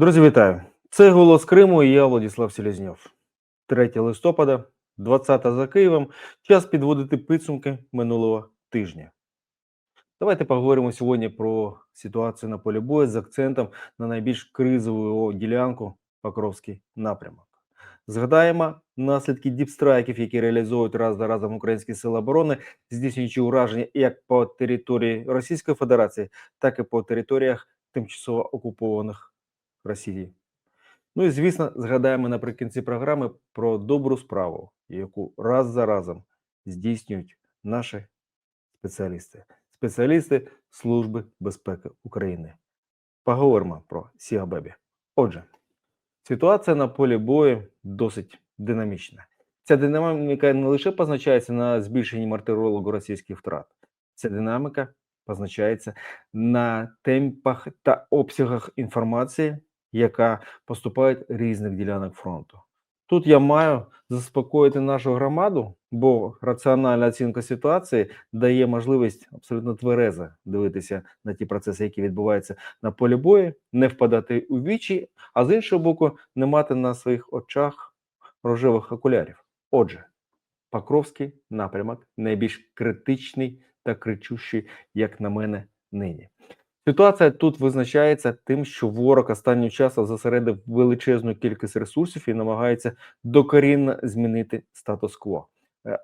Друзі, вітаю! Це голос Криму і я Владислав Селезньов. 3 листопада, 20 за Києвом. Час підводити підсумки минулого тижня. Давайте поговоримо сьогодні про ситуацію на полі бою з акцентом на найбільш кризову ділянку Покровський напрямок. Згадаємо наслідки діпстрайків, які реалізують раз за разом українські сили оборони, здійснюючи ураження як по території Російської Федерації, так і по територіях тимчасово окупованих Росії. Ну і звісно, згадаємо наприкінці програми про добру справу, яку раз за разом здійснюють наші спеціалісти, спеціалісти Служби безпеки України. Поговоримо про Сіабебі. Отже, ситуація на полі бою досить динамічна. Ця динаміка не лише позначається на збільшенні мартирологу російських втрат, ця динаміка позначається на темпах та обсягах інформації, яка поступає різних ділянок фронту. Тут я маю заспокоїти нашу громаду, бо раціональна оцінка ситуації дає можливість абсолютно тверезо дивитися на ті процеси, які відбуваються на полі бою, не впадати у вічі, а з іншого боку, не мати на своїх очах рожевих окулярів. Отже, Покровський напрямок найбільш критичний та кричущий, як на мене, нині. Ситуація тут визначається тим, що ворог останнім часом зосередив величезну кількість ресурсів і намагається докорінно змінити статус-кво. Е,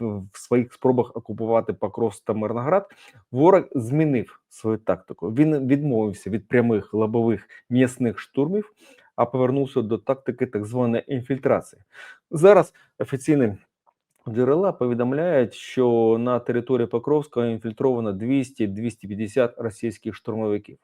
В своїх спробах окупувати Покровськ та Мирноград ворог змінив свою тактику. Він відмовився від прямих лобових м'ясних штурмів, а повернувся до тактики так званої інфільтрації. Зараз офіційні Джерела повідомляють, що на території Покровська інфільтровано 200-250 російських штурмовиків.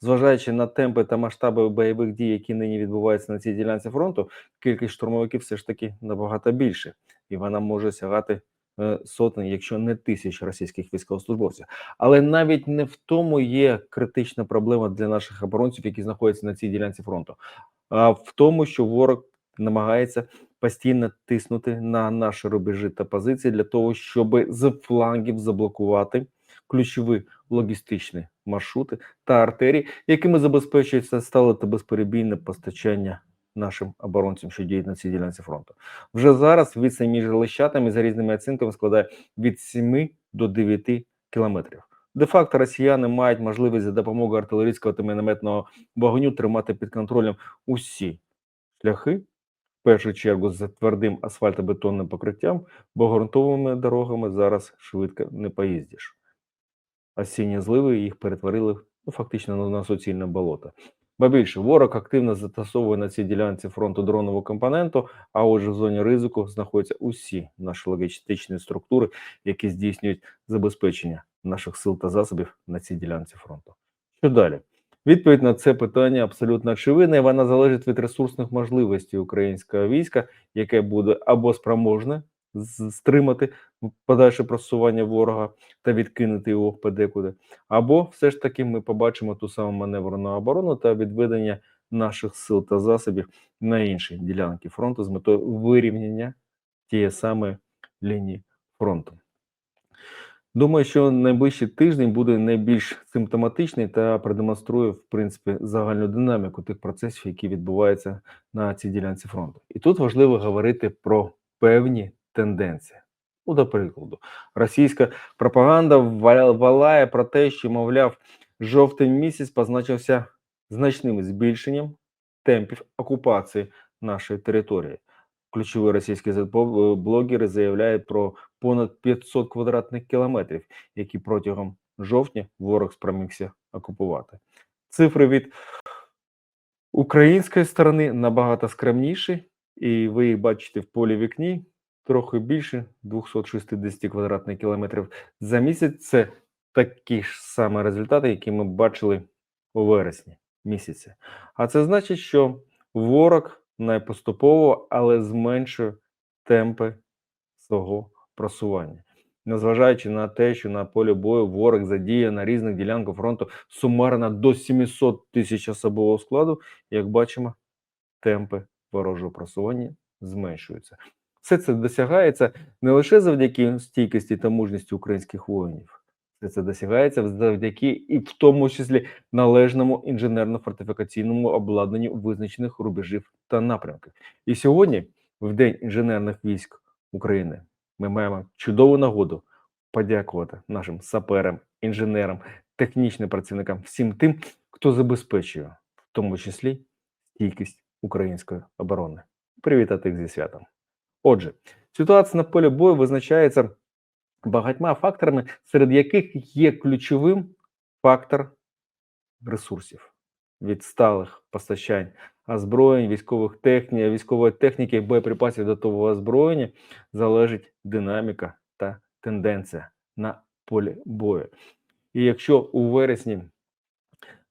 Зважаючи на темпи та масштаби бойових дій, які нині відбуваються на цій ділянці фронту, кількість штурмовиків все ж таки набагато більше, і вона може сягати е, сотень, якщо не тисяч російських військовослужбовців. Але навіть не в тому є критична проблема для наших оборонців, які знаходяться на цій ділянці фронту, а в тому, що ворог намагається постійно тиснути на наші рубежі та позиції для того, щоб з флангів заблокувати ключові логістичні маршрути та артерії, якими забезпечується стале та безперебійне постачання нашим оборонцям, що діють на цій ділянці фронту. Вже зараз відстань між лищатами за різними оцінками складає від 7 до 9 кілометрів. Де-факто росіяни мають можливість за допомогою артилерійського та мінометного вогню тримати під контролем усі шляхи, першу чергу за твердим асфальтобетонним покриттям, бо ґрунтовими дорогами зараз швидко не поїздиш. Осінні зливи їх перетворили ну, фактично на суцільне болото. Ба більше, ворог активно застосовує на цій ділянці фронту дронову компоненту, а отже, в зоні ризику знаходяться усі наші логістичні структури, які здійснюють забезпечення наших сил та засобів на цій ділянці фронту. Що далі? Відповідь на це питання абсолютно очевидна, і вона залежить від ресурсних можливостей українського війська, яке буде або спроможне стримати подальше просування ворога та відкинути його подекуди, або все ж таки ми побачимо ту саму маневрену оборону та відведення наших сил та засобів на інші ділянки фронту з метою вирівняння тієї самої лінії фронту. Думаю, що найближчий тиждень буде найбільш симптоматичний та продемонструє, в принципі, загальну динаміку тих процесів, які відбуваються на цій ділянці фронту. І тут важливо говорити про певні тенденції. Ну, до прикладу, російська пропаганда ва- валає про те, що, мовляв, жовтень місяць позначився значним збільшенням темпів окупації нашої території. Ключові російські блогери заявляють про понад 500 квадратних кілометрів, які протягом жовтня ворог спромігся окупувати. Цифри від української сторони набагато скромніші, і ви їх бачите в полі вікні трохи більше 260 квадратних кілометрів за місяць. Це такі ж саме результати, які ми бачили у вересні місяці. А це значить, що ворог не поступово, але зменшує темпи свого просування. Незважаючи на те, що на полі бою ворог задіє на різних ділянках фронту сумарно до 700 тисяч особового складу, як бачимо, темпи ворожого просування зменшуються. Все це досягається не лише завдяки стійкості та мужності українських воїнів, це досягається завдяки і в тому числі належному інженерно-фортифікаційному обладнанню визначених рубежів та напрямків. І сьогодні, в День інженерних військ України, ми маємо чудову нагоду подякувати нашим саперам, інженерам, технічним працівникам, всім тим, хто забезпечує, в тому числі, стійкість української оборони. Привітати їх зі святом. Отже, ситуація на полі бою визначається багатьма факторами, серед яких є ключовим фактор ресурсів від сталих постачань озброєнь, військових техні, військової техніки, боєприпасів до того озброєння залежить динаміка та тенденція на полі бою. І якщо у вересні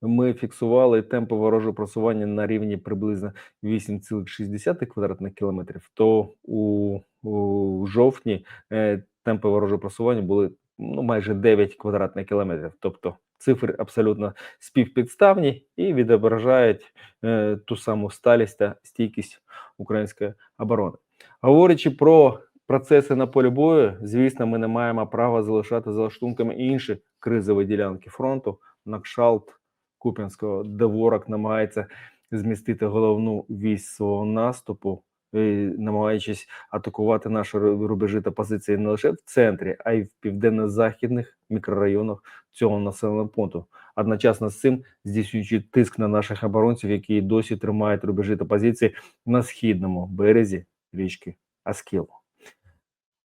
ми фіксували темпи ворожого просування на рівні приблизно 8,6 квадратних кілометрів, то у, у жовтні е, темпи ворожого просування були ну, майже 9 квадратних кілометрів. Тобто цифри абсолютно співпідставні і відображають е, ту саму сталість та стійкість української оборони. Говорячи про процеси на полі бою, звісно, ми не маємо права залишати за лаштунками інші кризові ділянки фронту на кшалт Куп'янського, де ворог намагається змістити головну вісь свого наступу, намагаючись атакувати наші ру- рубежі та позиції не лише в центрі, а й в південно-західних мікрорайонах цього населеного пункту. Одночасно з цим здійснюючи тиск на наших оборонців, які досі тримають рубежі та позиції на східному березі річки Аскіл.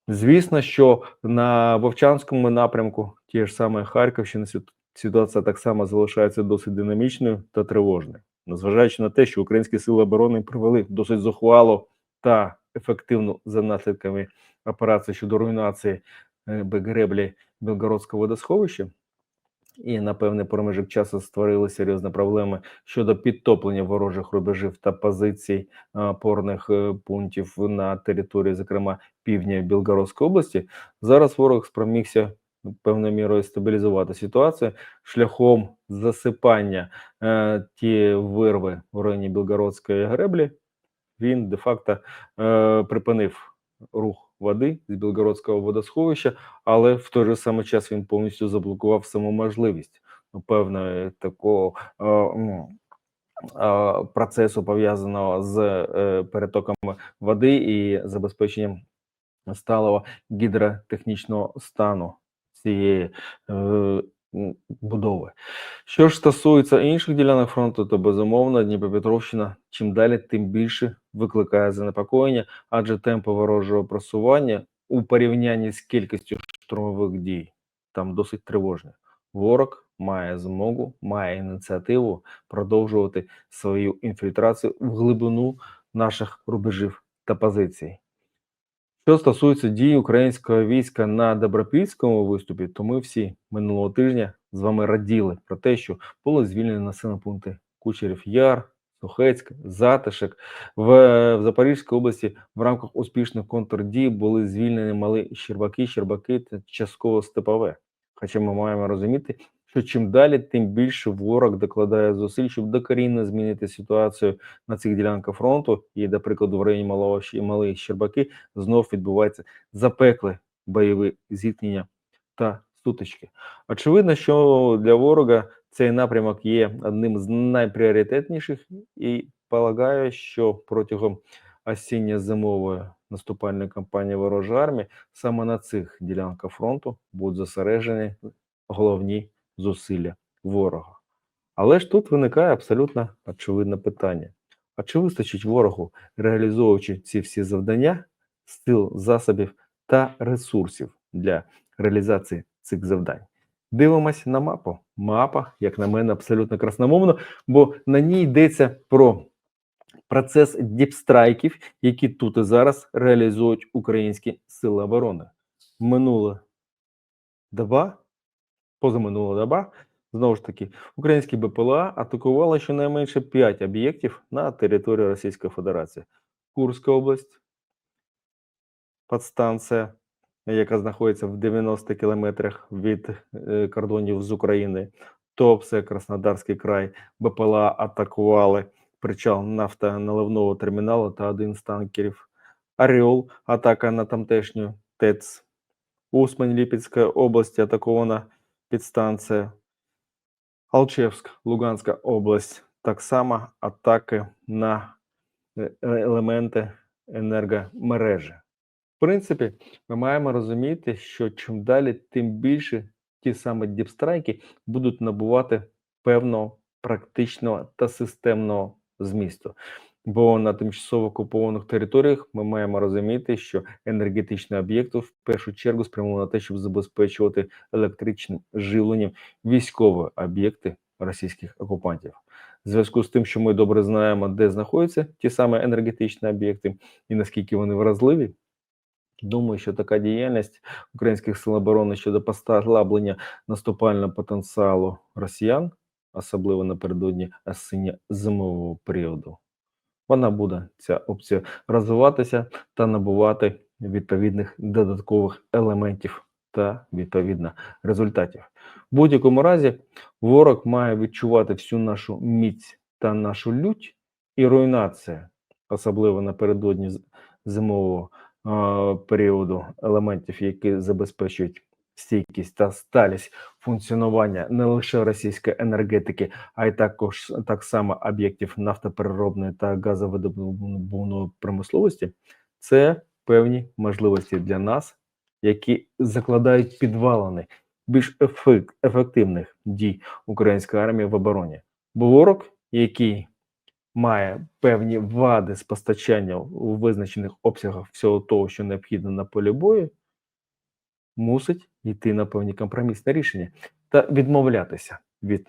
Звісно, що на Вовчанському напрямку, ті ж саме Харківщини, сит- ситуація так само залишається досить динамічною та тривожною, незважаючи на те, що українські сили оборони провели досить зухвалу та ефективну за наслідками операції щодо руйнації е, греблі Білгородського водосховища. І на певний проміжок часу створили серйозні проблеми щодо підтоплення ворожих рубежів та позицій е, опорних е, пунктів на території, зокрема півдня Білгородської області. Зараз ворог спромігся певною мірою стабілізувати ситуацію шляхом засипання ті вирви в районі Білгородської греблі. Він де-факто е, припинив рух води з Білгородського водосховища, але в той же самий час він повністю заблокував саму можливість ну, певної такого е, ну, процесу пов'язаного з е, перетоком води і забезпеченням сталого гідротехнічного стану цієї е, будови. Що ж стосується інших ділянок фронту, то безумовно Дніпропетровщина чим далі, тим більше викликає занепокоєння, адже темпи ворожого просування у порівнянні з кількістю штурмових дій там досить тривожні. Ворог має змогу, має ініціативу продовжувати свою інфільтрацію в глибину наших рубежів та позицій. Що стосується дій українського війська на Добропільському виступі, то ми всі минулого тижня з вами раділи про те, що були звільнені населені пункти Кучерів Яр, Сухецьк, Затишек. В, в Запорізькій області в рамках успішних контрдій були звільнені мали Щербаки, Щербаки та частково Степове. Хоча ми маємо розуміти, що чим далі, тим більше ворог докладає зусиль, щоб докорінно змінити ситуацію на цих ділянках фронту. І, до прикладу, в районі Малого Малої Щербаки знов відбувається запекле бойові зіткнення та сутички. Очевидно, що для ворога цей напрямок є одним з найпріоритетніших, і полагаю, що протягом осінньо-зимової наступальної кампанії ворожої армії саме на цих ділянках фронту будуть зосереджені головні зусилля ворога. Але ж тут виникає абсолютно очевидне питання: а чи вистачить ворогу, реалізовуючи ці всі завдання, сил, засобів та ресурсів для реалізації цих завдань? Дивимося на мапу. Мапа, як на мене, абсолютно красномовна, бо на ній йдеться про процес діпстрайків, які тут і зараз реалізують українські сили оборони. Минула доба, позаминула доба, знову ж таки, українські БПЛА атакували щонайменше 5 об'єктів на території Російської Федерації. Курська область, подстанція, яка знаходиться в 90 кілометрах від е, кордонів з України. Топсе, Краснодарський край, БПЛА атакували причал нафтоналивного терміналу та один з танкерів. Орел, атака на тамтешню ТЕЦ. Усмань Ліпецької області атакована підстанція, Алчевськ, Луганська область. Так само атаки на елементи енергомережі. В принципі, ми маємо розуміти, що чим далі, тим більше ті самі діпстрайки будуть набувати певного практичного та системного змісту. Бо на тимчасово окупованих територіях ми маємо розуміти, що енергетичні об'єкти в першу чергу спрямовані на те, щоб забезпечувати електричним живленням військові об'єкти російських окупантів. В зв'язку з тим, що ми добре знаємо, де знаходяться ті самі енергетичні об'єкти і наскільки вони вразливі. Думаю, що така діяльність українських сил оборони щодо послаблення наступального потенціалу росіян, особливо напередодні осіння зимового періоду, вона буде ця опція розвиватися та набувати відповідних додаткових елементів та відповідно результатів. В будь-якому разі ворог має відчувати всю нашу міць та нашу лють і руйнація, особливо напередодні зимового е, періоду елементів, які забезпечують стійкість та сталість функціонування не лише російської енергетики, а й також так само об'єктів нафтопереробної та газовидобувної промисловості, це певні можливості для нас, які закладають підвалини більш ефективних дій української армії в обороні. Бо ворог, який має певні вади з постачання у визначених обсягах всього того, що необхідно на полі бою, мусить йти на певні компромісні рішення та відмовлятися від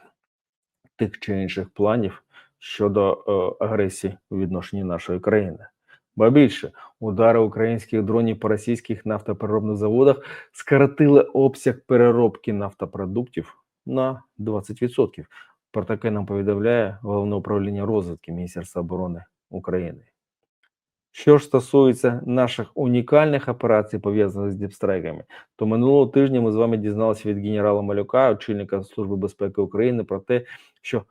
тих чи інших планів щодо е, агресії у відношенні нашої країни. Ба більше, удари українських дронів по російських нафтопереробних заводах скоротили обсяг переробки нафтопродуктів на 20%. Про таке нам повідомляє головне управління розвідки Міністерства оборони України. Що ж стосується наших унікальних операцій, пов'язаних з діпстрайками, то минулого тижня ми з вами дізналися від генерала Малюка, очільника Служби безпеки України, про те, що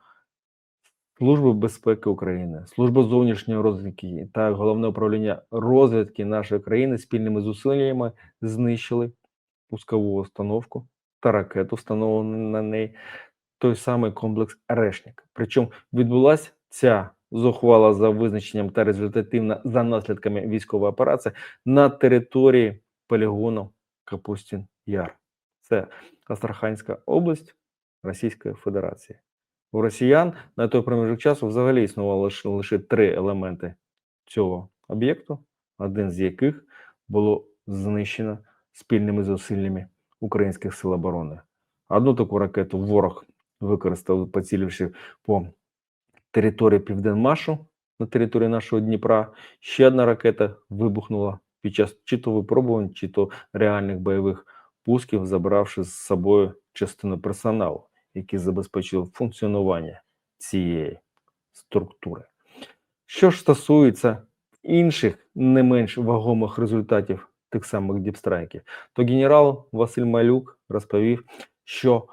Служба безпеки України, Служба зовнішньої розвідки та головне управління розвідки нашої країни спільними зусиллями знищили пускову установку та ракету, встановлену на неї, той самий комплекс Решник. Причому відбулася ця зухвала за визначенням та результативна за наслідками військової операції на території полігону Капустін Яр. Це Астраханська область Російської Федерації. У росіян на той проміжок часу взагалі існувало лише, лише три елементи цього об'єкту, один з яких було знищено спільними зусиллями українських сил оборони. Одну таку ракету ворог використав, поціливши по території Південмашу на території нашого Дніпра. Ще одна ракета вибухнула під час чи то випробувань, чи то реальних бойових пусків, забравши з собою частину персоналу, який забезпечив функціонування цієї структури. Що ж стосується інших не менш вагомих результатів тих самих діпстрайків, то генерал Василь Малюк розповів, що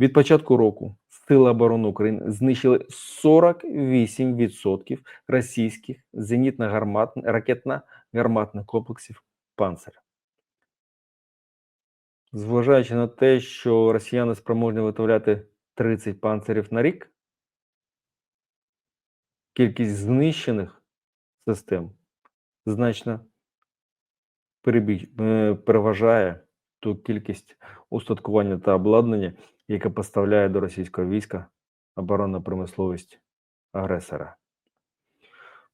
від початку року Сили оборони України знищили 48% російських зенітно-гарматних ракетно-гарматних комплексів «Панцир». Зважаючи на те, що росіяни спроможні виготовляти 30 панцирів на рік, кількість знищених систем значно е, переважає ту кількість устаткування та обладнання, яке поставляє до російського війська оборонна промисловість агресора.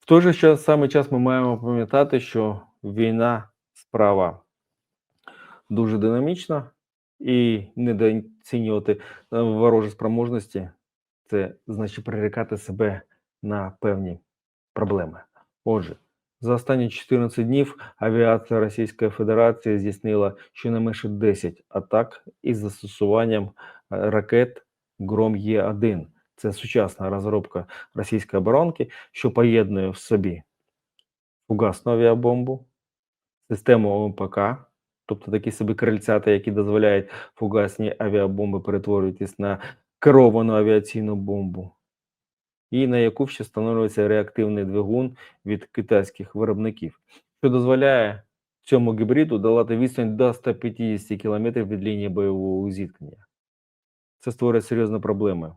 В той же час, самий час ми маємо пам'ятати, що війна справа дуже динамічна і недооцінювати е, ворожі спроможності це значить прирікати себе на певні проблеми. Отже, за останні 14 днів авіація Російської Федерації здійснила щонайменше 10 атак із застосуванням е, ракет Гром Є1. Це сучасна розробка російської оборонки, що поєднує в собі фугасну авіабомбу, систему ОМПК, тобто такі собі крильцята, які дозволяють фугасні авіабомби перетворюватись на керовану авіаційну бомбу, і на яку ще встановлюється реактивний двигун від китайських виробників, що дозволяє цьому гібриду долати відстань до 150 км від лінії бойового зіткнення. Це створює серйозні проблеми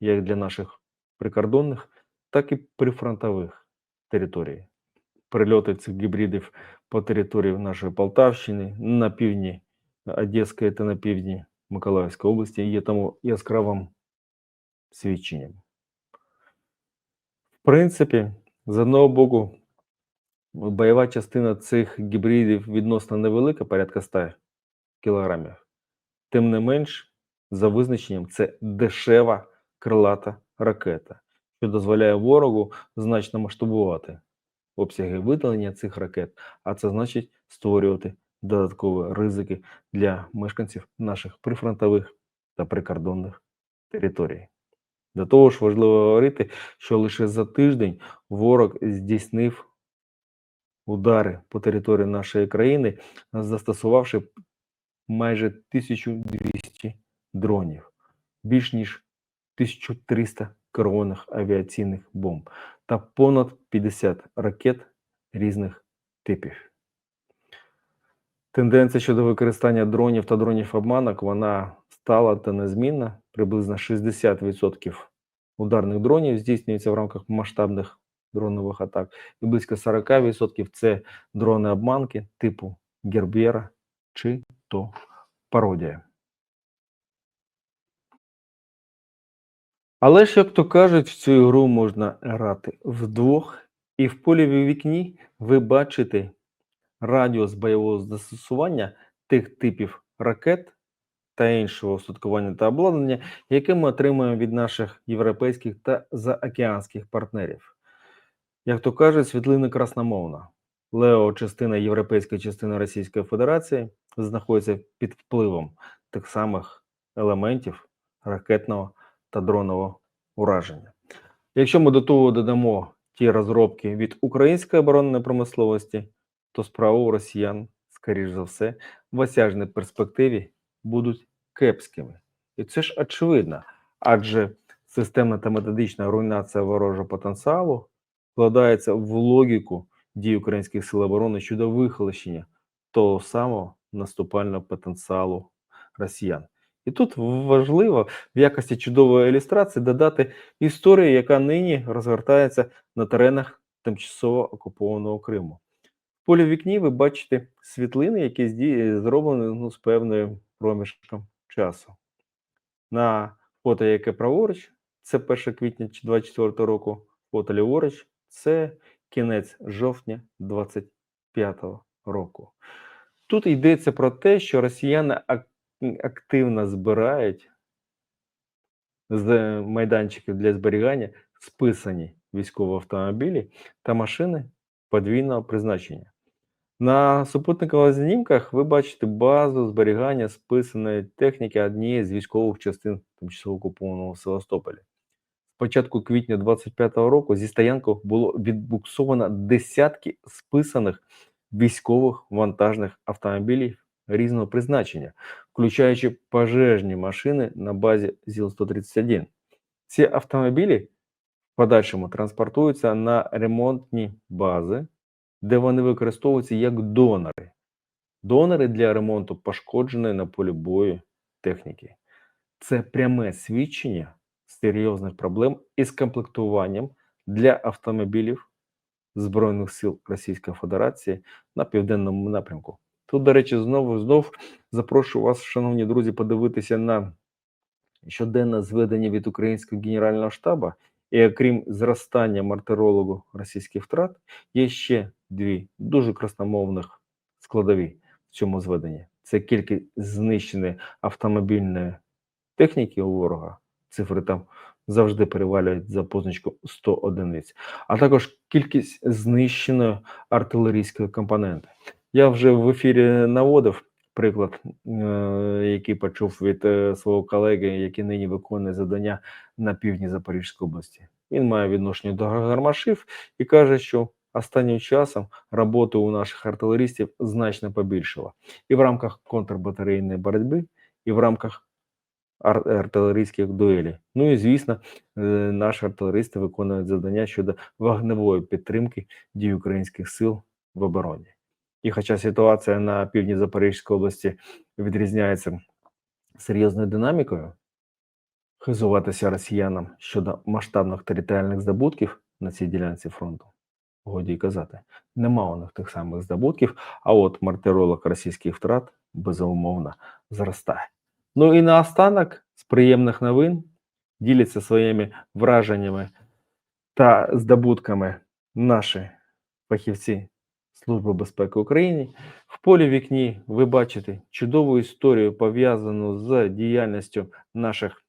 як для наших прикордонних, так і прифронтових територій. Прильоти цих гібридів по території нашої Полтавщини, на півдні Одеської та на півдні Миколаївської області є тому яскравим свідченням. Принципі, з одного боку, бойова частина цих гібридів відносно невелика, порядка 100 кілограмів. Тим не менш, за визначенням, це дешева крилата ракета, що дозволяє ворогу значно масштабувати обсяги видалення цих ракет, а це значить створювати додаткові ризики для мешканців наших прифронтових та прикордонних територій. До того ж, важливо говорити, що лише за тиждень ворог здійснив удари по території нашої країни, застосувавши майже 1200 дронів, більш ніж 1300 керованих авіаційних бомб та понад 50 ракет різних типів. Тенденція щодо використання дронів та дронів обманок вона стала та незмінна. Приблизно 60% ударних дронів здійснюється в рамках масштабних дронових атак, і близько 40% це дрони обманки типу Гербера чи то пародія. Але ж, як то кажуть, в цю гру можна грати вдвох, і в полі вікні ви бачите радіус бойового застосування тих типів ракет та іншого устаткування та обладнання, яке ми отримуємо від наших європейських та заокеанських партнерів. Як то кажуть, світлина красномовна. Лео, частина європейської частини Російської Федерації, знаходиться під впливом тих самих елементів ракетного та дронового ураження. Якщо ми до того додамо ті розробки від української оборонної промисловості, то справа у росіян, скоріш за все, в осяжній перспективі будуть кепськими. І це ж очевидно, адже системна та методична руйнація ворожого потенціалу вкладається в логіку дій українських сил оборони щодо вихолощення того самого наступального потенціалу росіян. І тут важливо в якості чудової ілюстрації додати історію, яка нині розгортається на теренах тимчасово окупованого Криму. В полі вікні ви бачите світлини, які зроблені ну, з певною проміжком часу. На фото, яке праворуч, це 1 квітня 2024 року, фото ліворуч, це кінець жовтня 2025 року. Тут йдеться про те, що росіяни активно збирають з майданчиків для зберігання списані військові автомобілі та машини подвійного призначення. На супутникових знімках ви бачите базу зберігання списаної техніки однієї з військових частин тимчасово окупованого Севастополя. З початку квітня 25-го року зі стоянку було відбуксовано десятки списаних військових вантажних автомобілів різного призначення, включаючи пожежні машини на базі ЗІЛ-131. Ці автомобілі в подальшому транспортуються на ремонтні бази, де вони використовуються як донори. Донори для ремонту пошкодженої на полі бою техніки. Це пряме свідчення серйозних проблем із комплектуванням для автомобілів Збройних сил Російської Федерації на південному напрямку. Тут, до речі, знову знов запрошую вас, шановні друзі, подивитися на щоденне зведення від українського генерального штабу. І окрім зростання мартирологу російських втрат, є ще дві дуже красномовних складові в цьому зведенні. Це кількість знищеної автомобільної техніки у ворога. Цифри там завжди перевалюють за позначку 100 одиниць, а також кількість знищеної артилерійської компоненти. Я вже в ефірі наводив приклад, е, який почув від е, свого колеги, який нині виконує завдання на півдні Запорізької області. Він має відношення до гармашів і каже, що останнім часом роботи у наших артилерістів значно побільшало і в рамках контрбатарейної боротьби, і в рамках ар артилерійських дуелей. Ну і звісно, е, наші артилеристи виконують завдання щодо вогневої підтримки дій українських сил в обороні. І хоча ситуація на півдні Запорізької області відрізняється серйозною динамікою, хизуватися росіянам щодо масштабних територіальних здобутків на цій ділянці фронту. Годі й казати, нема у них тих самих здобутків, а от мартиролог російських втрат безумовно зростає. Ну і наостанок з приємних новин діляться своїми враженнями та здобутками наші фахівці Служби безпеки України. В полі вікні ви бачите чудову історію, пов'язану з діяльністю наших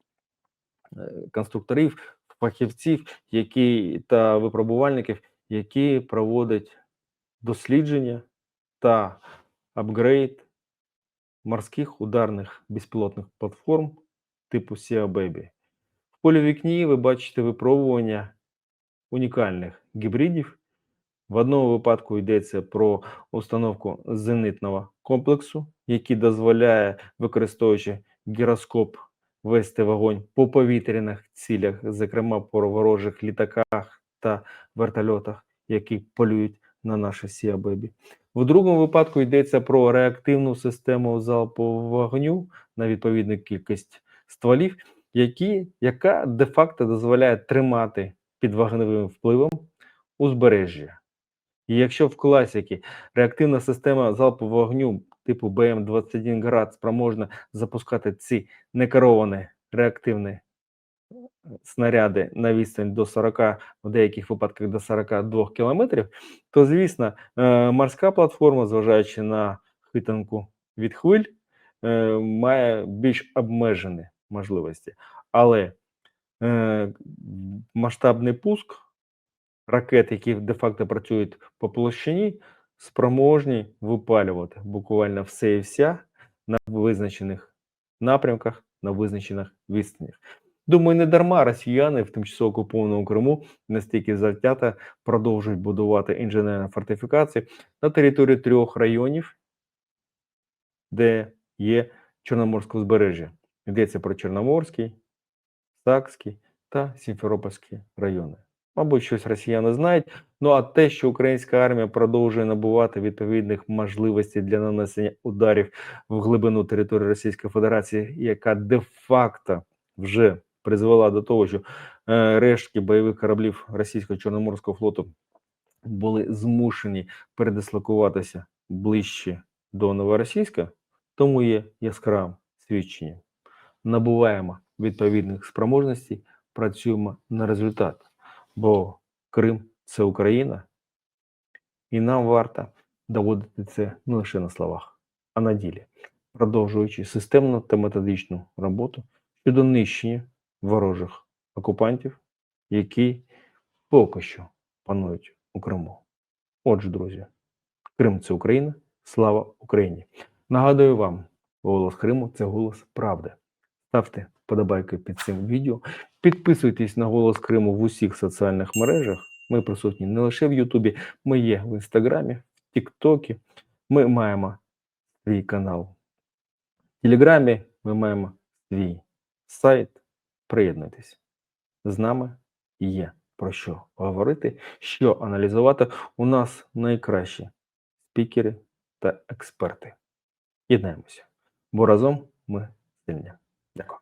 е, конструкторів, фахівців, які та випробувальників, які проводять дослідження та апгрейд морських ударних безпілотних платформ типу SEA Baby. В полі вікні ви бачите випробування унікальних гібридів. В одному випадку йдеться про установку зенитного комплексу, який дозволяє, використовуючи гіроскоп, вести вогонь по повітряних цілях, зокрема по ворожих літаках та вертольотах, які полюють на наші Сіабебі. В другому випадку йдеться про реактивну систему залпового вогню на відповідну кількість стволів, які, яка де-факто дозволяє тримати під вогневим впливом узбережжя. І якщо в класіки реактивна система залпового вогню типу БМ-21 град спроможна запускати ці некеровані реактивні е, снаряди на відстань до 40, в деяких випадках до 42 кілометрів, то звісно, е, морська платформа, зважаючи на хитанку від хвиль, е, має більш обмежені можливості. Але масштабний пуск ракет, які де-факто працюють по площині, спроможні випалювати буквально все і вся на визначених напрямках, на визначених відстанях. Думаю, не дарма росіяни в тимчасово окупованому Криму настільки завзято продовжують будувати інженерні фортифікації на території трьох районів, де є Чорноморське узбережжя. Йдеться про Чорноморський, Сакський та Сімферопольський райони. Мабуть, щось росіяни знають. Ну а те, що українська армія продовжує набувати відповідних можливостей для нанесення ударів в глибину території Російської Федерації, яка де-факто вже призвела до того, що е, рештки бойових кораблів російського чорноморського флоту були змушені передислокуватися ближче до новоросійська, тому є яскравим свідченням. Набуваємо відповідних спроможностей, працюємо на результат бо Крим це Україна, і нам варто доводити це не лише на словах, а на ділі, продовжуючи системну та методичну роботу щодо нищення ворожих окупантів, які поки що панують у Криму. Отже, друзі, Крим це Україна, слава Україні! Нагадую вам, голос Криму це голос правди. Ставте подобайки під цим відео. Підписуйтесь на голос Криму в усіх соціальних мережах. Ми присутні не лише в Ютубі, ми є в Інстаграмі, в Тіктокі. Ми маємо свій канал в Телеграмі, ми маємо свій сайт. Приєднуйтесь. З нами є про що говорити, що аналізувати. У нас найкращі спікери та експерти. Єднаємося, бо разом ми сильні. Дякую.